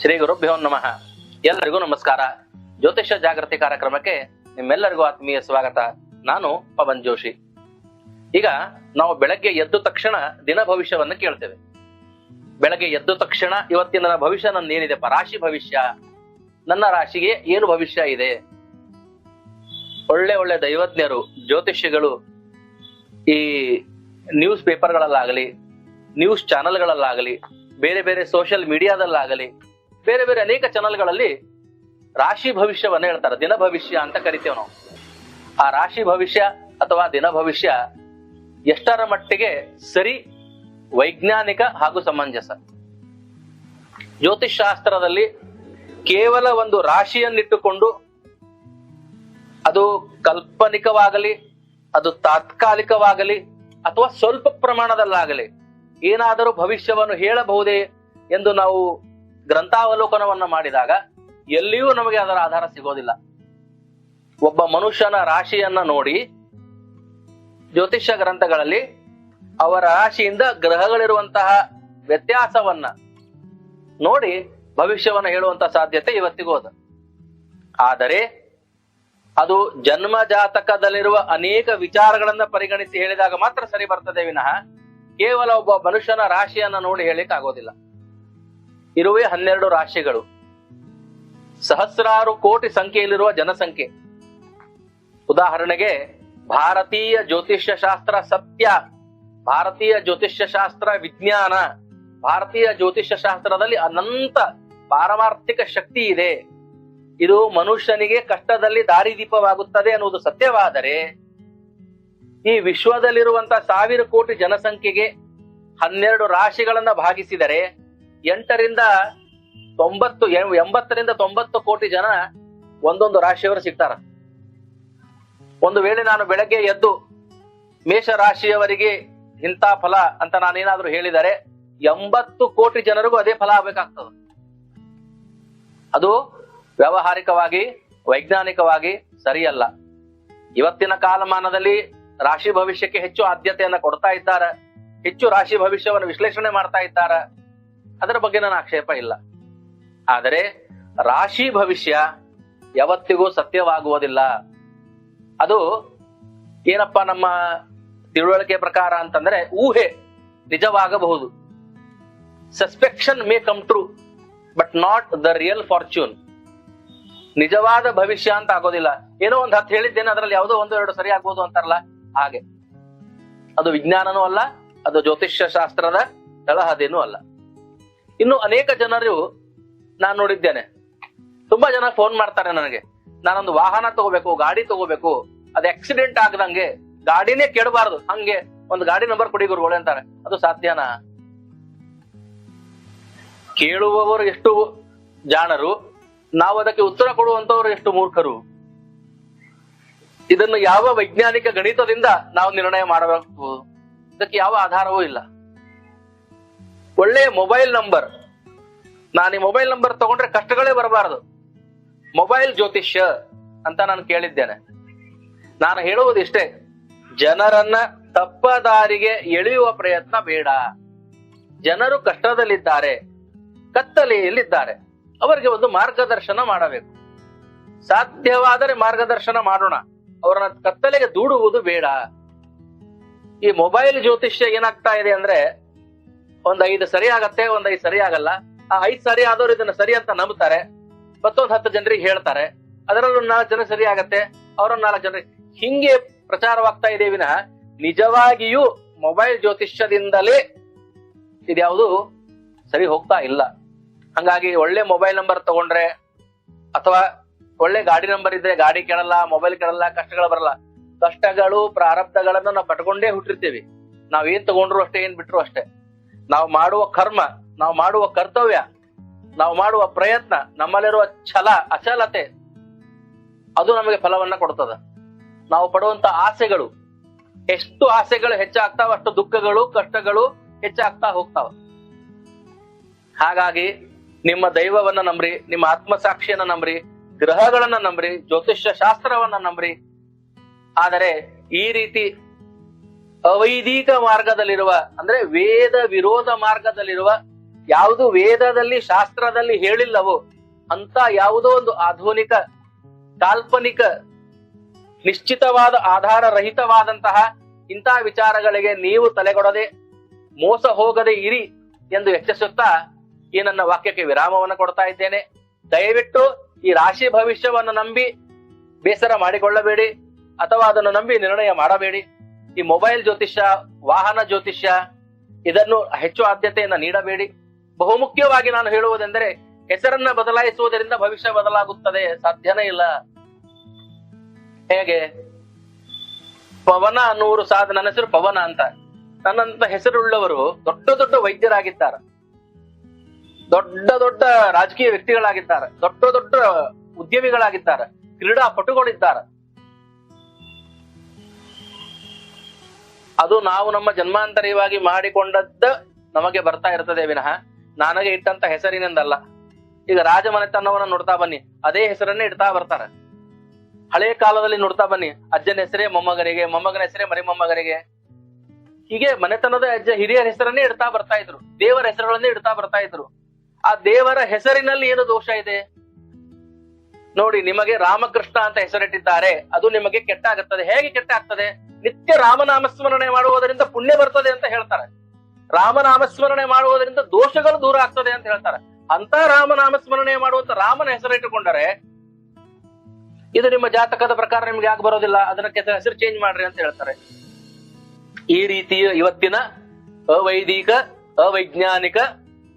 ಶ್ರೀ ಗುರುಭ್ಯೋ ನಮಃ. ಎಲ್ಲರಿಗೂ ನಮಸ್ಕಾರ. ಜ್ಯೋತಿಷ್ಯ ಜಾಗೃತಿ ಕಾರ್ಯಕ್ರಮಕ್ಕೆ ನಿಮ್ಮೆಲ್ಲರಿಗೂ ಆತ್ಮೀಯ ಸ್ವಾಗತ. ನಾನು ಪವನ್ ಜೋಶಿ. ಈಗ ನಾವು ಬೆಳಗ್ಗೆ ಎದ್ದ ತಕ್ಷಣ ದಿನ ಭವಿಷ್ಯವನ್ನು ಕೇಳ್ತೇವೆ. ಬೆಳಗ್ಗೆ ಎದ್ದ ತಕ್ಷಣ ಇವತ್ತಿನ ಭವಿಷ್ಯ ನನ್ನ ಏನಿದೆ? ರಾಶಿ ಭವಿಷ್ಯ. ನನ್ನ ರಾಶಿಗೆ ಏನು ಭವಿಷ್ಯ ಇದೆ? ಒಳ್ಳೆ ಒಳ್ಳೆ ದೈವಜ್ಞರು, ಜ್ಯೋತಿಷ್ಯಗಳು ಈ ನ್ಯೂಸ್ ಪೇಪರ್ಗಳಲ್ಲಾಗಲಿ, ನ್ಯೂಸ್ ಚಾನೆಲ್ಗಳಲ್ಲಾಗಲಿ, ಬೇರೆ ಬೇರೆ ಸೋಷಿಯಲ್ ಮೀಡಿಯಾದಲ್ಲಾಗಲಿ ಬೇರೆ ಬೇರೆ ಅನೇಕ ಚಾನೆಲ್ಗಳಲ್ಲಿ ರಾಶಿ ಭವಿಷ್ಯವನ್ನ ಹೇಳ್ತಾರೆ. ದಿನ ಭವಿಷ್ಯ ಅಂತ ಕರಿತೇವೆ ನಾವು. ಆ ರಾಶಿ ಭವಿಷ್ಯ ಅಥವಾ ದಿನ ಭವಿಷ್ಯ ಎಷ್ಟರ ಮಟ್ಟಿಗೆ ಸರಿ, ವೈಜ್ಞಾನಿಕ ಹಾಗೂ ಸಮಂಜಸ. ಜ್ಯೋತಿಷ್ ಶಾಸ್ತ್ರದಲ್ಲಿ ಕೇವಲ ಒಂದು ರಾಶಿಯನ್ನಿಟ್ಟುಕೊಂಡು ಅದು ಕಲ್ಪನಿಕವಾಗಲಿ, ಅದು ತಾತ್ಕಾಲಿಕವಾಗಲಿ ಅಥವಾ ಸ್ವಲ್ಪ ಪ್ರಮಾಣದಲ್ಲಾಗಲಿ ಏನಾದರೂ ಭವಿಷ್ಯವನ್ನು ಹೇಳಬಹುದೇ ಎಂದು ನಾವು ಗ್ರಂಥಾವಲೋಕನವನ್ನ ಮಾಡಿದಾಗ ಎಲ್ಲಿಯೂ ನಮಗೆ ಅದರ ಆಧಾರ ಸಿಗೋದಿಲ್ಲ. ಒಬ್ಬ ಮನುಷ್ಯನ ರಾಶಿಯನ್ನ ನೋಡಿ ಜ್ಯೋತಿಷ್ಯ ಗ್ರಂಥಗಳಲ್ಲಿ ಅವರ ರಾಶಿಯಿಂದ ಗ್ರಹಗಳಿರುವಂತಹ ವ್ಯತ್ಯಾಸವನ್ನ ನೋಡಿ ಭವಿಷ್ಯವನ್ನ ಹೇಳುವಂತ ಸಾಧ್ಯತೆ ಇವತ್ತಿಗೂ ಅದ. ಆದರೆ ಅದು ಜನ್ಮ ಜಾತಕದಲ್ಲಿರುವ ಅನೇಕ ವಿಚಾರಗಳನ್ನ ಪರಿಗಣಿಸಿ ಹೇಳಿದಾಗ ಮಾತ್ರ ಸರಿ ಬರ್ತದೆ ವಿನಃ ಕೇವಲ ಒಬ್ಬ ಮನುಷ್ಯನ ರಾಶಿಯನ್ನ ನೋಡಿ ಹೇಳಿಕ್ ಆಗೋದಿಲ್ಲ ಇರುವೆ ಹನ್ನೆರಡು ರಾಶಿಗಳು. ಸಹಸ್ರಾರು ಕೋಟಿ ಸಂಖ್ಯೆಯಲ್ಲಿರುವ ಜನಸಂಖ್ಯೆ. ಉದಾಹರಣೆಗೆ, ಭಾರತೀಯ ಜ್ಯೋತಿಷ್ಯ ಶಾಸ್ತ್ರ ಸತ್ಯ, ಭಾರತೀಯ ಜ್ಯೋತಿಷ್ಯ ಶಾಸ್ತ್ರ ವಿಜ್ಞಾನ, ಭಾರತೀಯ ಜ್ಯೋತಿಷ್ಯ ಶಾಸ್ತ್ರದಲ್ಲಿ ಅನಂತ ಪಾರಮಾರ್ಥಿಕ ಶಕ್ತಿ ಇದೆ. ಇದು ಮನುಷ್ಯನಿಗೆ ಕಷ್ಟದಲ್ಲಿ ದಾರಿದೀಪವಾಗುತ್ತದೆ ಅನ್ನುವುದು ಸತ್ಯವಾದರೆ, ಈ ವಿಶ್ವದಲ್ಲಿರುವಂತಹ ಸಾವಿರ ಕೋಟಿ ಜನಸಂಖ್ಯೆಗೆ ಹನ್ನೆರಡು ರಾಶಿಗಳನ್ನ ಭಾಗಿಸಿದರೆ ಎಂಟರಿಂದ ತೊಂಬತ್ತು ಎಂಬತ್ತರಿಂದ ತೊಂಬತ್ತು ಕೋಟಿ ಜನ ಒಂದೊಂದು ರಾಶಿಯವರು ಸಿಗ್ತಾರ. ಒಂದು ವೇಳೆ ನಾನು ಬೆಳಗ್ಗೆ ಎದ್ದು ಮೇಷ ರಾಶಿಯವರಿಗೆ ಇಂಥ ಫಲ ಅಂತ ನಾನೇನಾದ್ರೂ ಹೇಳಿದರೆ ಎಂಬತ್ತು ಕೋಟಿ ಜನರಿಗೂ ಅದೇ ಫಲ ಆಗ್ಬೇಕಾಗ್ತದ. ಅದು ವ್ಯಾವಹಾರಿಕವಾಗಿ, ವೈಜ್ಞಾನಿಕವಾಗಿ ಸರಿಯಲ್ಲ. ಇವತ್ತಿನ ಕಾಲಮಾನದಲ್ಲಿ ರಾಶಿ ಭವಿಷ್ಯಕ್ಕೆ ಹೆಚ್ಚು ಆದ್ಯತೆಯನ್ನ ಕೊಡ್ತಾ ಇದ್ದಾರೆ. ಹೆಚ್ಚು ರಾಶಿ ಭವಿಷ್ಯವನ್ನು ವಿಶ್ಲೇಷಣೆ ಮಾಡ್ತಾ ಇದ್ದಾರೆ. ಅದರ ಬಗ್ಗೆ ನನ್ನ ಆಕ್ಷೇಪ ಇಲ್ಲ. ಆದರೆ ರಾಶಿ ಭವಿಷ್ಯ ಯಾವತ್ತಿಗೂ ಸತ್ಯವಾಗುವುದಿಲ್ಲ. ಅದು ಏನಪ್ಪ ನಮ್ಮ ತಿಳುವಳಿಕೆ ಪ್ರಕಾರ ಅಂತಂದ್ರೆ ಊಹೆ ನಿಜವಾಗಬಹುದು. Suspicion may come true but not the real fortune ನಿಜವಾದ ಭವಿಷ್ಯ ಅಂತ ಆಗೋದಿಲ್ಲ. ಏನೋ ಒಂದು ಹತ್ತು ಹೇಳಿದ್ದೇನೆ, ಅದರಲ್ಲಿ ಯಾವುದೋ ಒಂದು, ಎರಡು ಸರಿ ಆಗ್ಬೋದು ಅಂತಾರಲ್ಲ? ಹಾಗೆ. ಅದು ವಿಜ್ಞಾನನೂ ಅಲ್ಲ, ಅದು ಜ್ಯೋತಿಷ್ಯ ಶಾಸ್ತ್ರದ ತಳಹದೇನೂ ಅಲ್ಲ. ಇನ್ನು ಅನೇಕ ಜನರು ನಾನು ನೋಡಿದ್ದೇನೆ. ತುಂಬಾ ಜನ ಫೋನ್ ಮಾಡ್ತಾರೆ ನನಗೆ. ನಾನೊಂದು ವಾಹನ ತಗೋಬೇಕು, ಗಾಡಿ ತಗೋಬೇಕು, ಅದು ಆಕ್ಸಿಡೆಂಟ್ ಆಗದಂಗೆ ಗಾಡಿನೇ ಕೆಡಬಾರದು ಹಂಗೆ ಒಂದು ಗಾಡಿ ನಂಬರ್ ಕೊಡಿ ಗುರುಗಳೇ ಅಂತಾರೆ. ಅದು ಸಾಧ್ಯನಾ? ಕೇಳುವವರು ಎಷ್ಟು ಜಾಣರು, ನಾವು ಅದಕ್ಕೆ ಉತ್ತರ ಕೊಡುವಂತವರು ಎಷ್ಟು ಮೂರ್ಖರು? ಇದನ್ನು ಯಾವ ವೈಜ್ಞಾನಿಕ ಗಣಿತದಿಂದ ನಾವು ನಿರ್ಣಯ ಮಾಡಬೇಕು? ಇದಕ್ಕೆ ಯಾವ ಆಧಾರವೂ ಇಲ್ಲ. ಒಳ್ಳೆಯ ಮೊಬೈಲ್ ನಂಬರ್ ನಾನು ಈ ಮೊಬೈಲ್ ನಂಬರ್ ತಗೊಂಡ್ರೆ ಕಷ್ಟಗಳೇ ಬರಬಾರದು. ಮೊಬೈಲ್ ಜ್ಯೋತಿಷ್ಯ ಅಂತ ನಾನು ಕೇಳಿದ್ದೇನೆ. ನಾನು ಹೇಳುವುದು ಇಷ್ಟೇ. ಜನರನ್ನ ತಪ್ಪ ದಾರಿಗೆ ಎಳೆಯುವ ಪ್ರಯತ್ನ ಬೇಡ. ಜನರು ಕಷ್ಟದಲ್ಲಿದ್ದಾರೆ ಕತ್ತಲೆಯಲ್ಲಿದ್ದಾರೆ ಅವರಿಗೆ ಒಂದು ಮಾರ್ಗದರ್ಶನ ಮಾಡಬೇಕು. ಸಾಧ್ಯವಾದರೆ ಮಾರ್ಗದರ್ಶನ ಮಾಡೋಣ. ಅವರನ್ನ ಕತ್ತಲೆಗೆ ದೂಡುವುದು ಬೇಡ. ಈ ಮೊಬೈಲ್ ಜ್ಯೋತಿಷ್ಯ ಏನಾಗ್ತಾ ಇದೆ ಅಂದ್ರೆ ಒಂದ್ ಐದು ಸರಿ ಆಗತ್ತೆ, ಒಂದ್ ಐದು ಸರಿ ಆಗಲ್ಲ. ಆ ಐದ್ ಸರಿ ಆದವ್ರು ಇದನ್ನ ಸರಿ ಅಂತ ನಂಬುತ್ತಾರೆ ಮತ್ತೊಂದ್ ಹತ್ತು ಜನರಿಗೆ ಹೇಳ್ತಾರೆ. ಅದರಲ್ಲೂ ನಾಲ್ಕು ಜನ ಸರಿ ಆಗತ್ತೆ ಅವರೊಂದ್ ನಾಲ್ಕು ಜನರಿಗೆ ಹಿಂಗೆ ಪ್ರಚಾರವಾಗ್ತಾ ಇದೆ ವಿನ ನಿಜವಾಗಿಯೂ ಮೊಬೈಲ್ ಜ್ಯೋತಿಷ್ಯದಿಂದಲೇ ಇದ್ಯಾವುದು ಸರಿ ಹೋಗ್ತಾ ಇಲ್ಲ. ಹಂಗಾಗಿ ಒಳ್ಳೆ ಮೊಬೈಲ್ ನಂಬರ್ ತಗೊಂಡ್ರೆ ಅಥವಾ ಒಳ್ಳೆ ಗಾಡಿ ನಂಬರ್ ಇದ್ರೆ ಗಾಡಿ ಕೆಡಲ್ಲ ಮೊಬೈಲ್ ಕೆಡಲ್ಲ ಕಷ್ಟಗಳು ಬರಲ್ಲ. ಕಷ್ಟಗಳು, ಪ್ರಾರಬ್ಧಗಳನ್ನ ನಾವು ಪಟ್ಕೊಂಡೇ ಹುಟ್ಟಿರ್ತೀವಿ. ನಾವ್ ಏನ್ ತಗೊಂಡ್ರು ಅಷ್ಟೇ, ಏನ್ ಬಿಟ್ರು ಅಷ್ಟೇ. ನಾವು ಮಾಡುವ ಕರ್ಮ, ನಾವು ಮಾಡುವ ಕರ್ತವ್ಯ, ನಾವು ಮಾಡುವ ಪ್ರಯತ್ನ, ನಮ್ಮಲ್ಲಿರುವ ಛಲ, ಅಚಲತೆ, ಅದು ನಮಗೆ ಫಲವನ್ನ ಕೊಡ್ತದ. ನಾವು ಪಡುವಂತ ಆಸೆಗಳು, ಎಷ್ಟು ಆಸೆಗಳು ಹೆಚ್ಚಾಗ್ತಾವ, ಅಷ್ಟು ದುಃಖಗಳು, ಕಷ್ಟಗಳು ಹೆಚ್ಚಾಗ್ತಾ ಹೋಗ್ತಾವ. ಹಾಗಾಗಿ ನಿಮ್ಮ ದೈವವನ್ನ ನಂಬ್ರಿ, ನಿಮ್ಮ ಆತ್ಮಸಾಕ್ಷಿಯನ್ನ ನಂಬ್ರಿ, ಗ್ರಹಗಳನ್ನ ನಂಬ್ರಿ, ಜ್ಯೋತಿಷ್ಯ ಶಾಸ್ತ್ರವನ್ನ ನಂಬ್ರಿ. ಆದರೆ ಈ ರೀತಿ ಅವೈದಿಕ ಮಾರ್ಗದಲ್ಲಿರುವ, ಅಂದ್ರೆ ವೇದ ವಿರೋಧ ಮಾರ್ಗದಲ್ಲಿರುವ, ಯಾವುದು ವೇದದಲ್ಲಿ, ಶಾಸ್ತ್ರದಲ್ಲಿ ಹೇಳಿಲ್ಲವೋ ಅಂತ ಯಾವುದೋ ಒಂದು ಆಧುನಿಕ, ಕಾಲ್ಪನಿಕ, ನಿಶ್ಚಿತವಾದ ಆಧಾರ ರಹಿತವಾದಂತಹ ಇಂತಹ ವಿಚಾರಗಳಿಗೆ ನೀವು ತಲೆಗೊಡದೆ ಮೋಸ ಹೋಗದೆ ಇರಿ ಎಂದು ಎಚ್ಚರಿಸುತ್ತಾ ಈ ನನ್ನ ವಾಕ್ಯಕ್ಕೆ ವಿರಾಮವನ್ನು ಕೊಡ್ತಾ ಇದ್ದೇನೆ. ದಯವಿಟ್ಟು ಈ ರಾಶಿ ಭವಿಷ್ಯವನ್ನು ನಂಬಿ ಬೇಸರ ಮಾಡಿಕೊಳ್ಳಬೇಡಿ, ಅಥವಾ ಅದನ್ನು ನಂಬಿ ನಿರ್ಣಯ ಮಾಡಬೇಡಿ. ಈ ಮೊಬೈಲ್ ಜ್ಯೋತಿಷ್ಯ, ವಾಹನ ಜ್ಯೋತಿಷ್ಯ ಇದನ್ನು ಹೆಚ್ಚು ಆದ್ಯತೆಯನ್ನ ನೀಡಬೇಡಿ. ಬಹುಮುಖ್ಯವಾಗಿ ನಾನು ಹೇಳುವುದೆಂದರೆ ಹೆಸರನ್ನ ಬದಲಾಯಿಸುವುದರಿಂದ ಭವಿಷ್ಯ ಬದಲಾಗುತ್ತದೆ, ಸಾಧ್ಯನೇ ಇಲ್ಲ. ಹೇಗೆ? ಪವನ ನೂರು ಸಾಧ, ನನ್ನ ಹೆಸರು ಪವನ ಅಂತ. ನನ್ನಂತ ಹೆಸರುಳ್ಳವರು ದೊಡ್ಡ ದೊಡ್ಡ ವೈದ್ಯರಾಗಿದ್ದಾರೆ. ದೊಡ್ಡ ದೊಡ್ಡ ರಾಜಕೀಯ ವ್ಯಕ್ತಿಗಳಾಗಿದ್ದಾರೆ. ದೊಡ್ಡ ದೊಡ್ಡ ಉದ್ಯಮಿಗಳಾಗಿದ್ದಾರೆ. ಕ್ರೀಡಾಪಟುಗಳಿದ್ದಾರೆ. ಅದು ನಾವು ನಮ್ಮ ಜನ್ಮಾಂತರೀಯವಾಗಿ ಮಾಡಿಕೊಂಡದ್ದ ನಮಗೆ ಬರ್ತಾ ಇರ್ತದೆ ವಿನಃ. ನನಗೆ ಇಟ್ಟಂತ ಹೆಸರಿನಿಂದಲ್ಲ. ಈಗ ರಾಜಮನೆತನವನ್ನ ನೋಡ್ತಾ ಬನ್ನಿ. ಅದೇ ಹೆಸರನ್ನೇ ಇಡ್ತಾ ಬರ್ತಾರೆ. ಹಳೆ ಕಾಲದಲ್ಲಿ ನೋಡ್ತಾ ಬನ್ನಿ. ಅಜ್ಜನ ಹೆಸರೇ ಮೊಮ್ಮಗನಿಗೆ ಮೊಮ್ಮಗನ ಹೆಸರೇ ಮರಿ ಮೊಮ್ಮಗನಿಗೆ ಹೀಗೆ ಮನೆತನದ ಅಜ್ಜ ಹಿರಿಯರ ಹೆಸರನ್ನೇ ಇಡ್ತಾ ಬರ್ತಾ ಇದ್ರು. ದೇವರ ಹೆಸರುಗಳನ್ನೇ ಇಡ್ತಾ ಬರ್ತಾ ಇದ್ರು. ಆ ದೇವರ ಹೆಸರಿನಲ್ಲಿ ಏನು ದೋಷ ಇದೆ? ನೋಡಿ, ನಿಮಗೆ ರಾಮಕೃಷ್ಣ ಅಂತ ಹೆಸರಿಟ್ಟಿದ್ದಾರೆ. ಅದು ನಿಮಗೆ ಕೆಟ್ಟ ಆಗುತ್ತದೆ ಹೇಗೆ ಕೆಟ್ಟ ಆಗ್ತದೆ ನಿತ್ಯ ರಾಮನಾಮಸ್ಮರಣೆ ಮಾಡುವುದರಿಂದ ಪುಣ್ಯ ಬರ್ತದೆ ಅಂತ ಹೇಳ್ತಾರೆ. ರಾಮನಾಮಸ್ಮರಣೆ ಮಾಡುವುದರಿಂದ ದೋಷಗಳು ದೂರ ಆಗ್ತದೆ ಅಂತ ಹೇಳ್ತಾರೆ. ಅಂತ ರಾಮನಾಮಸ್ಮರಣೆ ಮಾಡುವಂತ ರಾಮನ ಹೆಸರಿಟ್ಟುಕೊಂಡರೆ ಇದು ನಿಮ್ಮ ಜಾತಕದ ಪ್ರಕಾರ ನಿಮ್ಗೆ ಯಾಕೆ ಬರೋದಿಲ್ಲ? ಅದನ್ನ ಹೆಸರು ಚೇಂಜ್ ಮಾಡ್ರಿ ಅಂತ ಹೇಳ್ತಾರೆ. ಈ ರೀತಿಯ ಇವತ್ತಿನ ಅವೈದಿಕ, ಅವೈಜ್ಞಾನಿಕ,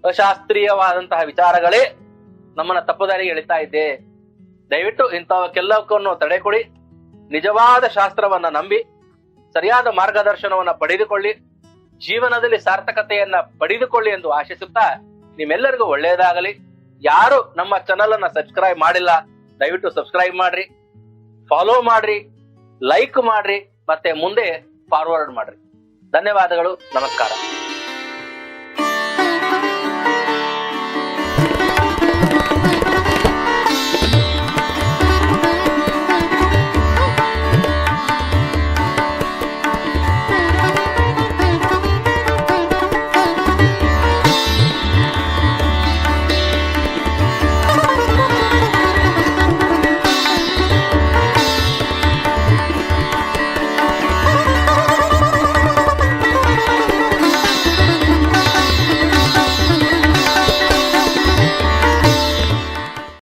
ಅಶಾಸ್ತ್ರೀಯವಾದಂತಹ ವಿಚಾರಗಳೇ ನಮ್ಮನ್ನ ತಪ್ಪುದಾರಿಗೆ ಎಳಿತಾ ಇದೆ. ದಯವಿಟ್ಟು ಇಂಥವಕ್ಕೆಲ್ಲವನ್ನು ತಡೆಕೊಡಿ. ನಿಜವಾದ ಶಾಸ್ತ್ರವನ್ನ ನಂಬಿ, ಸರಿಯಾದ ಮಾರ್ಗದರ್ಶನವನ್ನ ಪಡೆದುಕೊಳ್ಳಿ, ಜೀವನದಲ್ಲಿ ಸಾರ್ಥಕತೆಯನ್ನ ಪಡೆದುಕೊಳ್ಳಿ ಎಂದು ಆಶಿಸುತ್ತಾ ನಿಮ್ಮೆಲ್ಲರಿಗೂ ಒಳ್ಳೆಯದಾಗಲಿ. ಯಾರು ನಮ್ಮ ಚಾನಲ್ ಅನ್ನ ಸಬ್ಸ್ಕ್ರೈಬ್ ಮಾಡಿಲ್ಲ, ದಯವಿಟ್ಟು ಸಬ್ಸ್ಕ್ರೈಬ್ ಮಾಡ್ರಿ ಫಾಲೋ ಮಾಡ್ರಿ ಲೈಕ್ ಮಾಡ್ರಿ, ಮತ್ತೆ ಮುಂದೆ ಫಾರ್ವರ್ಡ್ ಮಾಡ್ರಿ. ಧನ್ಯವಾದಗಳು, ನಮಸ್ಕಾರ.